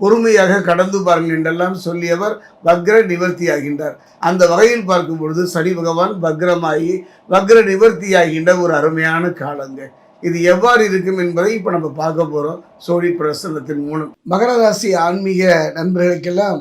பொறுமையாக கடந்து பாருங்கள் என்றெல்லாம் சொல்லியவர் வக்ர நிவர்த்தி ஆகின்றார் அந்த வகையில் பார்க்கும் பொழுது சனி பகவான் வக்ரமாகி வக்ர நிவர்த்தி ஆகின்ற ஒரு அருமையான காலங்க. இது எவ்வாறு இருக்கும் என்பதை இப்போ நம்ம பார்க்க போகிறோம் சோழி பிரசன்னத்தின் மூலம். மகர ராசி ஆன்மீக நண்பர்களுக்கெல்லாம்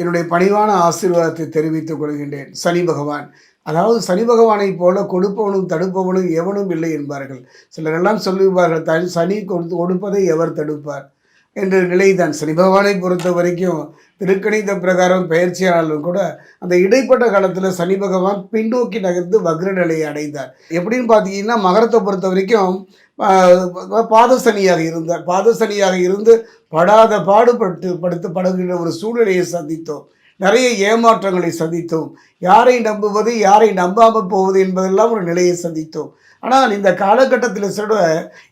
என்னுடைய பணிவான ஆசீர்வாதத்தை தெரிவித்துக் கொள்கின்றேன். சனி பகவான். அதாவது சனி பகவானைப் போல கொடுப்பவனும் தடுப்பவனும் எவனும் இல்லை என்பார்கள். சிலரெல்லாம் சொல்லுவார்கள் த சனி கொடுத்து கொடுப்பதை எவர் தடுப்பார்? என்ற நிலைதான். சனி பகவானை பொறுத்த வரைக்கும் திருக்கணித பிரகாரம் பயிற்சியானாலும் கூட அந்த இடைப்பட்ட காலத்தில் சனி பகவான் பின்னோக்கி நகர்ந்து வக்ர நிலையை அடைந்தார். எப்படின்னு பார்த்தீங்கன்னா மகரத்தை பொறுத்த வரைக்கும் பாதசனியாக இருந்தார். பாதசனியாக இருந்து படாத பாடுபட்டு படுத்து படுகின்ற ஒரு சூழ்நிலையை சந்தித்தோம். நிறைய ஏமாற்றங்களை சந்தித்தோம். யாரை நம்புவது யாரை நம்பாமல் போவது என்பதெல்லாம் ஒரு நிலையை சந்தித்தோம். ஆனால் இந்த காலகட்டத்தில் சொல்ல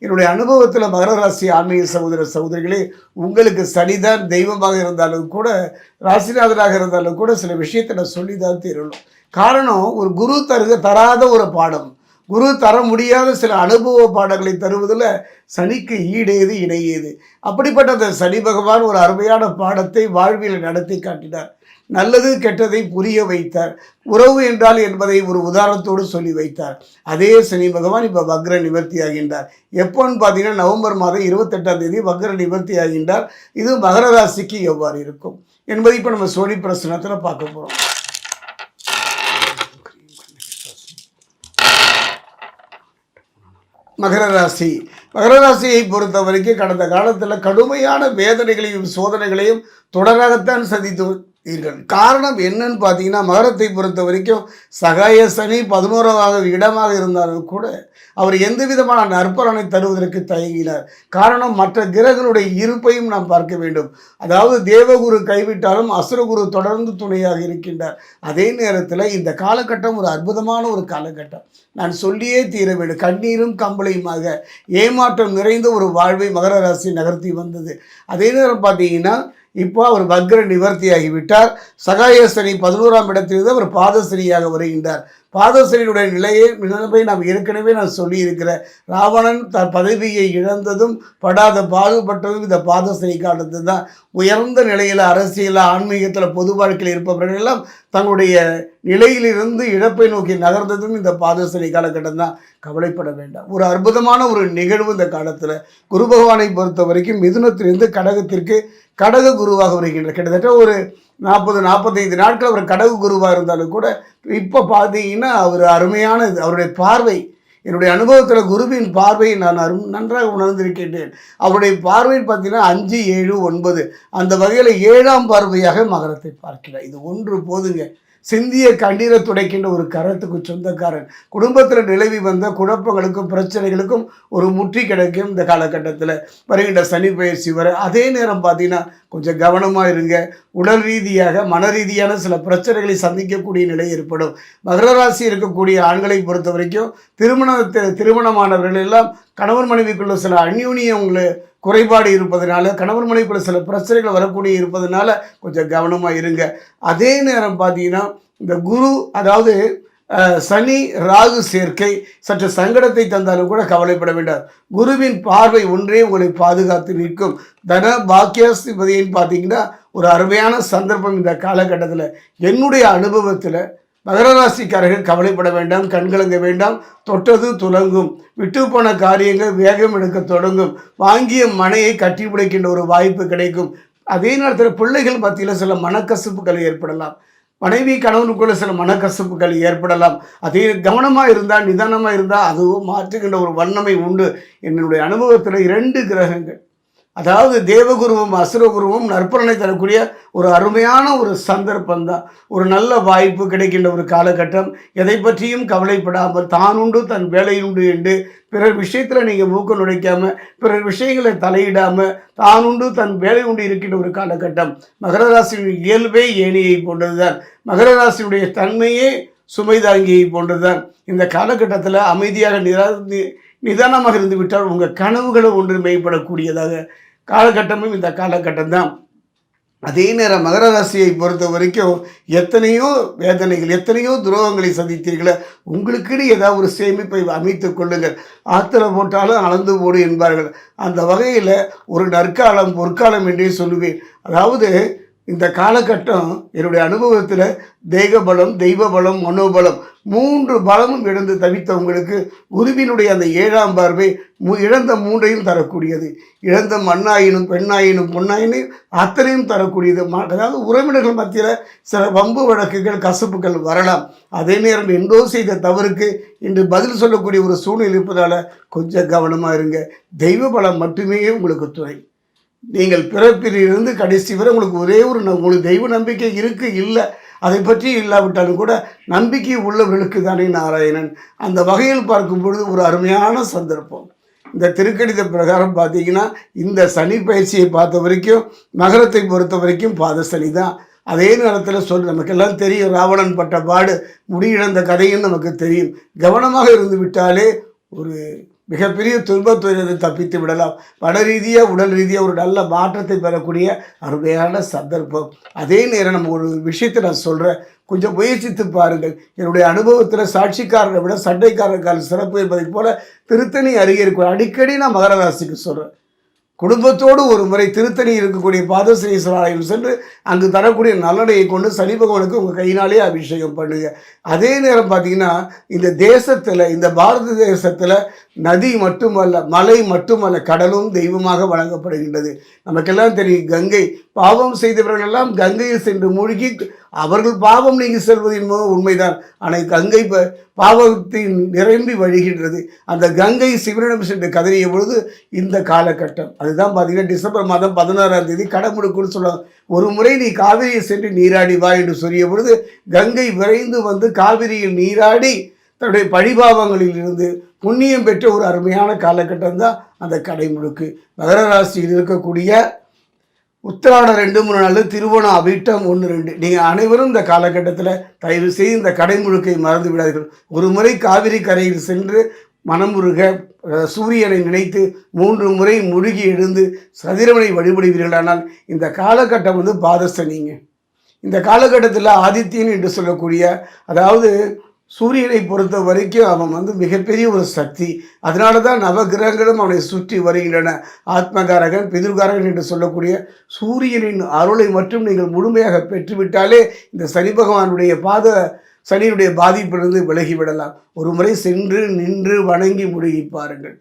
என்னுடைய அனுபவத்தில் மகர ராசி ஆன்மீக சகோதர சகோதரிகளே உங்களுக்கு சனிதான் தெய்வமாக இருந்தாலும் கூட ராசிநாதனாக இருந்தாலும் கூட சில விஷயத்தை நான் சொல்லி தான் தீரணும். காரணம் ஒரு குரு தருக தராத ஒரு பாடம். குரு தர முடியாத சில அனுபவ பாடங்களை தருவதில் சனிக்கு ஈடேது இணையேது. அப்படிப்பட்ட அந்த சனி பகவான் ஒரு அருமையான பாடத்தை வாழ்வில் நடத்தி காட்டினார். நல்லது கெட்டதை புரிய வைத்தார். உறவு என்றால் என்பதை ஒரு உதாரணத்தோடு சொல்லி வைத்தார். அதே சனி பகவான் இப்போ வக்ர நிவர்த்தி ஆகின்றார். எப்போன்னு பார்த்தீங்கன்னா நவம்பர் மாதம் இருபத்தெட்டாம் தேதி வக்ர நிவர்த்தி ஆகின்றார். இது மகர ராசிக்கு எவ்வாறு இருக்கும் என்பதை இப்போ நம்ம சோழி பிரசனத்தில் பார்க்க போகிறோம் மகர ராசி. மகர ராசியை பொறுத்த வரைக்கும் கடந்த காலத்தில் கடுமையான வேதனைகளையும் சோதனைகளையும் தொடராகத்தான் சந்தித்தீர்கள் காரணம் என்னன்னு பார்த்தீங்கன்னா மகரத்தை பொறுத்த வரைக்கும் சகாய சனி பதினோராவது இடமாக இருந்தாலும் கூட அவர் எந்த விதமான நற்பலனை தருவதற்கு தயங்கினார். காரணம் மற்ற கிரகங்களுடைய இருப்பையும் நாம் பார்க்க வேண்டும். அதாவது தேவகுரு கைவிட்டாலும் அசுரகுரு தொடர்ந்து துணையாக இருக்கின்றார். அதே நேரத்தில் இந்த காலகட்டம் ஒரு அற்புதமான ஒரு காலகட்டம். நான் சொல்லியே தீர வேண்டும். கண்ணீரும் கம்பளையுமாக ஏமாற்றம் நிறைந்த ஒரு வாழ்வை மகர ராசி நகர்த்தி வந்தது. அதே நேரம் பார்த்தீங்கன்னா இப்போ அவர் வக்ர நிவர்த்தியாகிவிட்டார். சகாயசனி பதினோராம் இடத்திலிருந்து அவர் பாதசனியாக வருகின்றார். பாதசரியனுடைய நிலையை நிலைமை நாம் ஏற்கனவே நான் சொல்லியிருக்கிறேன் ராவணன் த பதவியை இழந்ததும் படாத பாகுபட்டதும் இந்த பாதசரி காலத்தில் தான். உயர்ந்த நிலையில் அரசியலில் ஆன்மீகத்தில் பொது வாழ்க்கையில் இருப்பவர்கள் எல்லாம் தங்களுடைய நிலையிலிருந்து இழப்பை நோக்கி நகர்ந்ததும் இந்த பாதசரி காலகட்டம் தான். கவலைப்பட வேண்டாம். ஒரு அற்புதமான ஒரு நிகழ்வு இந்த காலத்தில். குரு பகவானை பொறுத்த வரைக்கும் மிதுனத்திலிருந்து கடகத்திற்கு கடக குருவாக வருகின்ற கிட்டத்தட்ட ஒரு நாற்பது நாற்பத்தைந்து நாட்கள் அவர் கடவு குருவாக இருந்தாலும் கூட இப்போ பார்த்தீங்கன்னா அவர் அருமையான இது. அவருடைய பார்வை என்னுடைய அனுபவத்தில் குருவின் பார்வையை நான் அரும் நன்றாக உணர்ந்திருக்கின்றேன். அவருடைய பார்வையில் பார்த்தீங்கன்னா அஞ்சு ஏழு ஒன்பது. அந்த வகையில் ஏழாம் பார்வையாக மகரத்தை பார்க்கிறார். இது ஒன்று போதுங்க. சிந்திய கண்ணீரை துடைக்கின்ற ஒரு கரத்துக்கு சொந்தக்காரன். குடும்பத்தில் நிலவி வந்த குழப்பங்களுக்கும் பிரச்சனைகளுக்கும் ஒரு முற்றி கிடைக்கும் இந்த காலகட்டத்தில். வருகின்ற சனி பயிற்சி வர அதே நேரம் பார்த்தீங்கன்னா கொஞ்சம் கவனமாக இருங்க. உடல் ரீதியாக மன ரீதியான சில பிரச்சனைகளை சந்திக்கக்கூடிய நிலை ஏற்படும். மகர ராசி இருக்கக்கூடிய ஆண்களை பொறுத்த வரைக்கும் திருமணத்தில் திருமணமானவர்கள் எல்லாம் கணவன் மனைவிக்குள்ள சில அந்யூன்யங்களை குறைபாடு இருப்பதனால கணவன் மனைவிக்குள்ள சில பிரச்சனைகள் வரக்கூடிய இருப்பதனால கொஞ்சம் கவனமாக இருங்க. அதே நேரம் பார்த்தீங்கன்னா இந்த குரு அதாவது சனி ராகு சேர்க்கை சற்று சங்கடத்தை தந்தாலும் கூட கவலைப்பட வேண்டாம். குருவின் பார்வை ஒன்றே உங்களை பாதுகாத்து நிற்கும். தன பாக்கியாஸ்திபதின்னு பார்த்தீங்கன்னா ஒரு அருமையான சந்தர்ப்பம் இந்த காலகட்டத்தில். என்னுடைய அனுபவத்தில் மகர ராசிக்காரர்கள் கவலைப்பட வேண்டாம் கண்கலங்க வேண்டாம் தொட்டது துலங்கும். விட்டு போன காரியங்கள் வேகம் எடுக்க தொடங்கும். வாங்கிய மனையை கட்டிப்பிடிக்கின்ற ஒரு வாய்ப்பு கிடைக்கும். அதே நேரத்தில் பிள்ளைகள் மத்தியில் சில மனக்கசப்புகள் ஏற்படலாம். மனைவி கணவனுக்குள்ள சில மனக்கசப்புகள் ஏற்படலாம். அதே கவனமாக இருந்தால் நிதானமாக இருந்தால் அதுவும் மாற்றுகின்ற ஒரு வண்ணமை உண்டு. என்னுடைய அனுபவத்தில் இரண்டு கிரகங்கள். அதாவது தேவகுருவும் அசுரகுருவும் நற்பலனை தரக்கூடிய ஒரு அருமையான ஒரு சந்தர்ப்பம் தான். ஒரு நல்ல வாய்ப்பு கிடைக்கின்ற ஒரு காலகட்டம். எதை பற்றியும் கவலைப்படாமல் தான் உண்டு தன் வேலை உண்டு என்று பிறர் விஷயத்தில் நீங்கள் மூக்க நுழைக்காமல் பிறர் விஷயங்களை தலையிடாமல் தான் உண்டு தன் வேலை உண்டு இருக்கின்ற ஒரு காலகட்டம். மகர ராசியின் இயல்பே ஏணியை போன்றதுதான். மகர ராசியுடைய தன்மையே சுமை தாங்கியை போன்றதுதான். இந்த காலகட்டத்தில் அமைதியாக நிரா நி- நிதானமாக இருந்து விட்டால் உங்கள் கனவுகளும் ஒன்று மேம்படக்கூடியதாக காலகட்டமும் இந்த காலகட்டம் தான் அதே நேரம் மகர ராசியை பொறுத்த வரைக்கும் எத்தனையோ வேதனைகள் எத்தனையோ துரோகங்களை சந்தித்தீர்களே உங்களுக்குன்னு ஏதாவது ஒரு சேமிப்பை அமைத்து கொள்ளுங்கள். ஆத்திர போட்டாலும் அளந்து போடு என்பார்கள். அந்த வகையில் ஒரு நற்காலம் பொற்காலம் என்றே சொல்லுவேன். அதாவது இந்த காலகட்டம் என்னுடைய அனுபவத்தில் தேக பலம் தெய்வ பலம் மனோபலம் மூன்று பலமும் இழந்து தவித்தவங்களுக்கு குருவினுடைய அந்த ஏழாம் பார்வை மு- இழந்த மூன்றையும் தரக்கூடியது. இழந்த மண்ணாயினும் பெண்ணாயினும் பொன்னாயினும் அத்தனையும் தரக்கூடியது. அதாவது உறவினர்கள் மத்தியில் சில வம்பு வழக்குகள் கசப்புகள் வரலாம். அதே நேரம் எந்தோ செய்த தவறுக்கு இன்று பதில் சொல்லக்கூடிய ஒரு சூழ்நிலை இருப்பதால் கொஞ்சம் கவனமாக இருங்க. தெய்வ பலம் மட்டுமே உங்களுக்கு துணை. நீங்கள் பிறப்பிலிருந்து கடைசி வரை உங்களுக்கு ஒரே ஒரு ந- உங்களுக்கு தெய்வ நம்பிக்கை இருக்குது இல்லை அதை பற்றி இல்லாவிட்டாலும் கூட நம்பிக்கை உள்ளவர்களுக்கு தானே நாராயணன். அந்த வகையில் பார்க்கும் பொழுது ஒரு அருமையான சந்தர்ப்பம். இந்த திருக்கணித பிரகாரம் பார்த்தீங்கன்னா இந்த சனி பயிற்சியை பார்த்த வரைக்கும் நகரத்தை பொறுத்த வரைக்கும் பாத சனி தான். அதே நேரத்தில் சொல் நமக்கெல்லாம் தெரியும் ராவணன் பட்ட பாடு முடியிழந்த கதையும் நமக்கு தெரியும். கவனமாக இருந்து விட்டாலே ஒரு மிகப்பெரிய துன்பத்துறையிலிருந்து தப்பித்து விடலாம். பட ரீதியாக உடல் ரீதியாக ஒரு நல்ல மாற்றத்தை பெறக்கூடிய அருமையான சந்தர்ப்பம். அதே நேரம் நம்ம ஒரு விஷயத்தை நான் சொல்கிறேன் கொஞ்சம் முயற்சித்து பாருங்கள். என்னுடைய அனுபவத்தில் சாட்சிக்காரரை விட சண்டைக்காரர்கள் சிறப்பு என்பதைப் போல திருத்தணி அருகே இருக்கும் அடிக்கடி நான் மகர ராசிக்கு சொல்கிறேன் குடும்பத்தோடு ஒரு முறை திருத்தணி இருக்கக்கூடிய பாதஸ்ரீஸ்வரர் ஆலயம் சென்று அங்கு தரக்கூடிய நல்லடையை கொண்டு சனி பகவானுக்கு உங்கள் கையினாலே அபிஷேகம் பண்ணுங்க. அதே நேரம் பார்த்தீங்கன்னா இந்த தேசத்தில் இந்த பாரத தேசத்தில் நதி மட்டுமல்ல மலை மட்டுமல்ல கடலும் தெய்வமாக வழங்கப்படுகின்றது. நமக்கெல்லாம் தெரியும் கங்கை பாவம் செய்தவர்கள் எல்லாம் கங்கையில் சென்று மூழ்கி அவர்கள் பாவம் நீங்கி செல்வது என்பது உண்மைதான். ஆனால் கங்கை ப- பாவத்தின் நிரம்பி வழிகின்றது. அந்த கங்கை சிவனிடம் சென்று கதறிய பொழுது இந்த காலகட்டம். அதுதான் பார்த்தீங்கன்னா டிசம்பர் மாதம் பதினாறாம் தேதி கடமுடுக்குன்னு சொல்லுவாங்க. ஒரு முறை நீ காவிரியை சென்று நீராடி வா என்று சொல்லிய பொழுது கங்கை விரைந்து வந்து காவிரியில் நீராடி தன்னுடைய பழிபாவங்களில் இருந்து புண்ணியம் பெற்ற ஒரு அருமையான காலகட்டம் தான் அந்த கடைமுழுக்கு மகர ராசியில் இருக்கக்கூடிய உத்திராடம் ரெண்டு மூணு நாள் திருவோணம் அபிட்டம் ஒன்று ரெண்டு. நீங்கள் அனைவரும் இந்த காலகட்டத்தில் தயவு செய்து இந்த கடைமுழுக்கை மறந்து விடாதீர்கள். ஒரு முறை காவிரி கரையில் சென்று மனமுருக சூரியனை நினைத்து மூன்று முறை முழுகி எழுந்து சதிரவனை வழிபடுவீர்களானால் இந்த காலகட்டம் வந்து பாதசனிங்க இந்த காலகட்டத்தில் ஆதித்யன் என்று சொல்லக்கூடிய அதாவது சூரியனை பொறுத்த வரைக்கும் அவன் வந்து மிகப்பெரிய ஒரு சக்தி. அதனால தான் நவகிரகங்களும் அவனை சுற்றி வருகின்றன. ஆத்மகாரகன் பிதிர்காரகன் என்று சொல்லக்கூடிய சூரியனின் அருளை மட்டும் நீங்கள் முழுமையாக பெற்றுவிட்டாலே இந்த சனி பகவானுடைய பாத சனியினுடைய பாதிப்பிலிருந்து விலகிவிடலாம். ஒரு முறை சென்று நின்று வணங்கி முழுகி பாருங்கள்.